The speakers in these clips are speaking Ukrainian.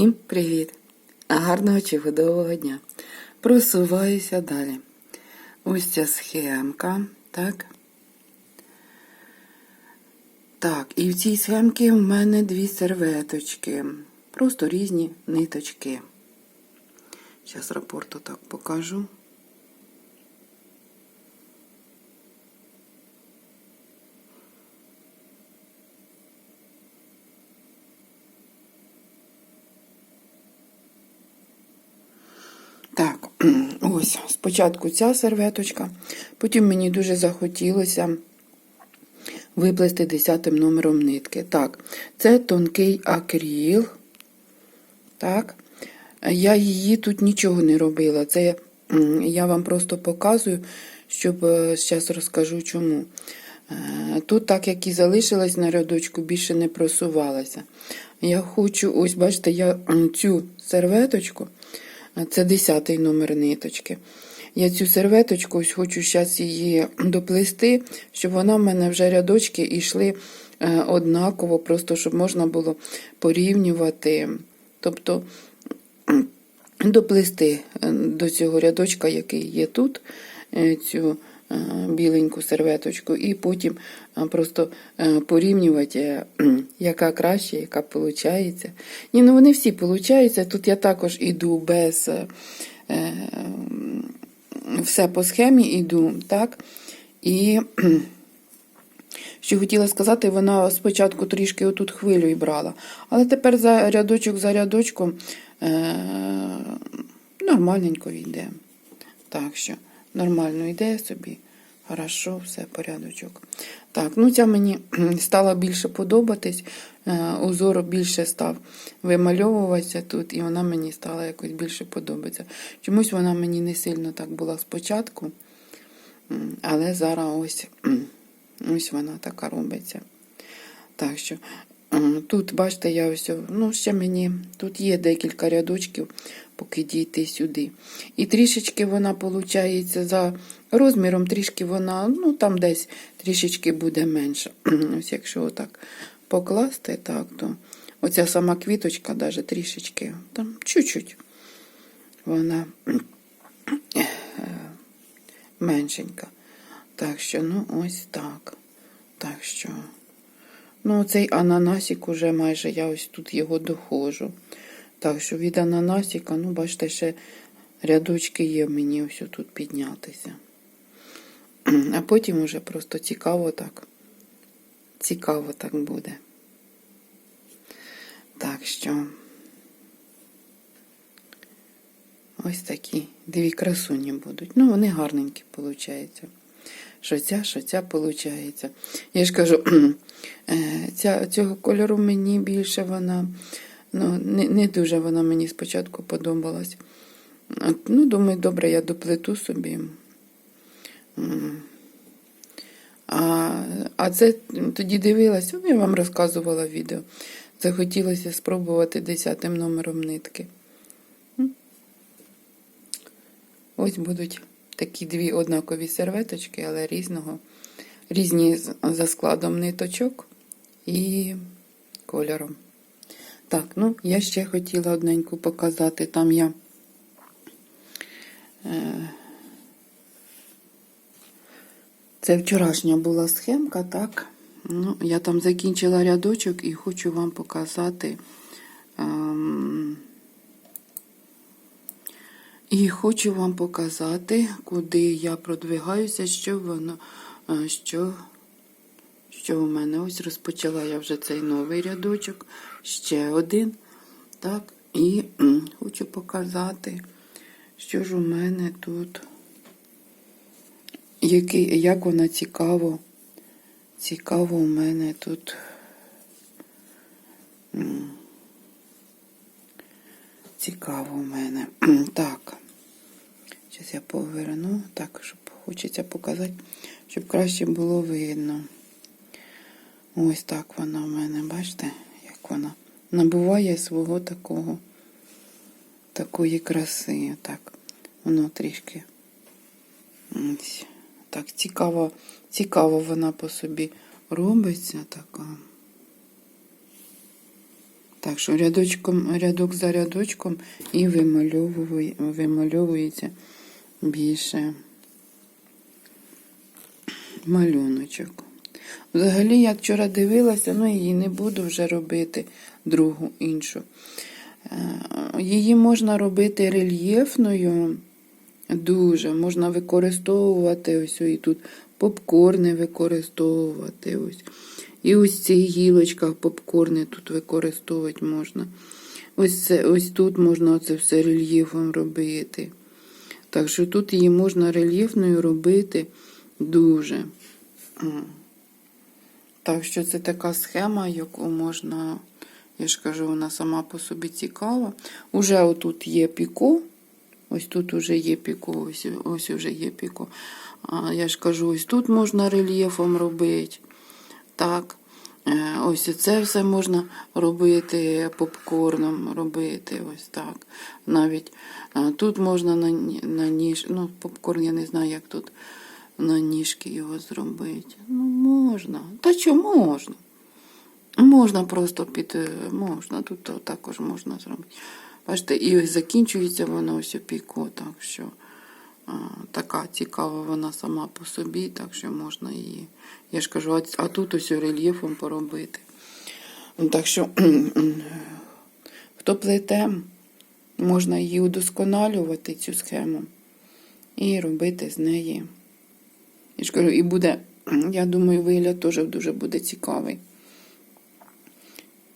Всім привіт! Гарного чи годового дня! Просуваюся далі. Ось ця схемка, так? Так, і в цій схемці в мене дві серветочки. Просто різні ниточки. Зараз рапорту так покажу. Так, ось спочатку ця серветочка, потім мені дуже захотілося виплести десятим номером нитки. Так, це тонкий акріл. Так, я її тут нічого не робила. Це я вам просто показую, щоб зараз розкажу чому. Е, Тут, так як і залишилась на рядочку, більше не просувалася. Я хочу, ось, бачите, я цю серветочку. Це 10 номер ниточки. Я цю серветочку ось хочу зараз її доплести, щоб вона в мене вже рядочки йшли е, однаково, просто щоб можна було порівнювати. Тобто доплести е, до цього рядочка, який є тут, е, цю біленьку серветочку, і потім е, просто е, порівнювати, е, яка краще, яка виходить. Ні, ну вони всі виходять. Тут я також іду без е, е, все по схемі іду, так? І що хотіла сказати, вона спочатку трішки отут хвилю і брала. Але тепер за рядочок за рядочком е, нормальненько йде. Так що нормально йде собі. Хорошо, все, порядочок. Так, ну ця мені стала більше подобатись. е, Узор більше став вимальовуватися тут, і вона мені стала якось більше подобатися. Чомусь вона мені не сильно так була спочатку, але зараз ось, ось вона така робиться. Так що тут, бачите, я ось, ну, ще мені, тут є декілька рядочків, поки дійти сюди. І трішечки вона, виходить, за розміром, трішки вона, ну, там десь трішечки буде менша. Ось якщо отак покласти, так, то оця сама квіточка, навіть трішечки, там чуть-чуть вона меншенька. Так що, ну, ось так. Так що. Ну, цей ананасик уже майже я ось тут його доходжу. Так що від ананасика, ну, бачите, ще рядочки є мені ось тут піднятися. А потім уже просто цікаво так. Цікаво так буде. Так що ось такі дві красуні будуть. Ну, вони гарненькі, виходить. Що ця, що ця виходить. Я ж кажу, е, ця, цього кольору мені більше вона, ну, не, не дуже вона мені спочатку подобалась. Ну, думаю, добре, я доплету собі. А, а це тоді дивилась, ну, я вам розказувала відео. Захотілося спробувати десятим номером нитки. Ось будуть такі дві однакові серветочки, але різного, різні за складом ниточок і кольором. Так, ну, я ще хотіла одненьку показати. Там я. Е, Це вчорашня була схемка, так? Ну, я там закінчила рядочок і хочу вам показати. ем, і хочу вам показати, куди я продвигаюся, що воно, е, що, що у мене. Ось розпочала я вже цей новий рядочок, ще один. Так, і хочу показати, що ж у мене тут, який, як вона цікаво, цікаво у мене тут. Цікаво у мене. Так. Зараз я поверну, так, щоб хочеться показати, щоб краще було видно. Ось так вона в мене, бачите, як вона набуває свого такого, такої краси. Так, воно трішки. Так, цікаво, цікаво вона по собі робиться така. Так що рядочком, рядок за рядочком і вимальовує, вимальовується більше малюночок. Взагалі, я вчора дивилася, ну її не буду вже робити другу іншу. Е, Її можна робити рельєфною, дуже. Можна використовувати ось і тут попкорни використовувати. ось. І ось в цих гілочках попкорни тут використовувати можна. Ось, це, ось тут можна це все рельєфом робити. Так що тут її можна рельєфною робити дуже. Так що це така схема, яку можна, я ж кажу, вона сама по собі цікава. Уже отут є піко. Ось тут уже є піко, ось, ось уже є піко. А, я ж кажу, ось тут можна рельєфом робити. Так. Е, Ось це все можна робити попкорном, робити ось так. Навіть е, тут можна на, на ніж, ну, попкорн, я не знаю, як тут на ніжки його зробити. Ну, можна. Та що можна? Можна просто під. Можна, тут також можна зробити. Бачите, і закінчується воно ось у піку, так що а, така цікава вона сама по собі, так що можна її. Я ж кажу, а, а тут ось рельєфом поробити. Так що, хто плете, можна її удосконалювати, цю схему, і робити з неї. Я ж кажу, і буде, я думаю, вигляд теж дуже буде цікавий.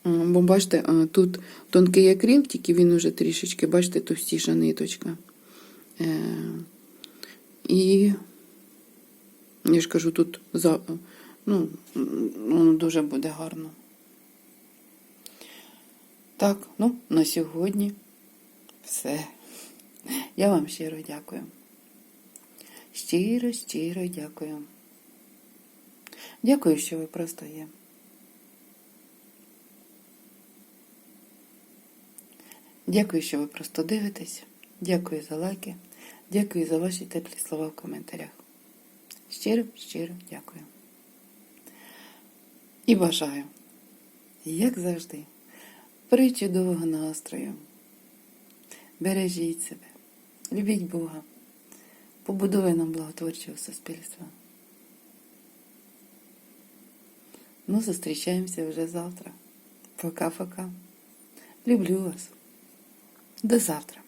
Бо бачите, тут тонкий акрил, тільки він уже трішечки, бачите, товстіша ниточка. Е, І я ж кажу, тут за, ну, воно дуже буде гарно. Так, ну, на сьогодні все. Я вам щиро дякую. Щиро, щиро дякую. Дякую, що ви просто є. Дякую, що ви просто дивитесь. Дякую за лайки. Дякую за ваші теплі слова в коментарях. Щиро, щиро дякую. І бажаю, як завжди, причудового настрою. Бережіть себе, любіть Бога, побудуй нам благотворчого суспільства. Ну, зустрічаємося вже завтра. Пока-пока. Люблю вас. До завтра.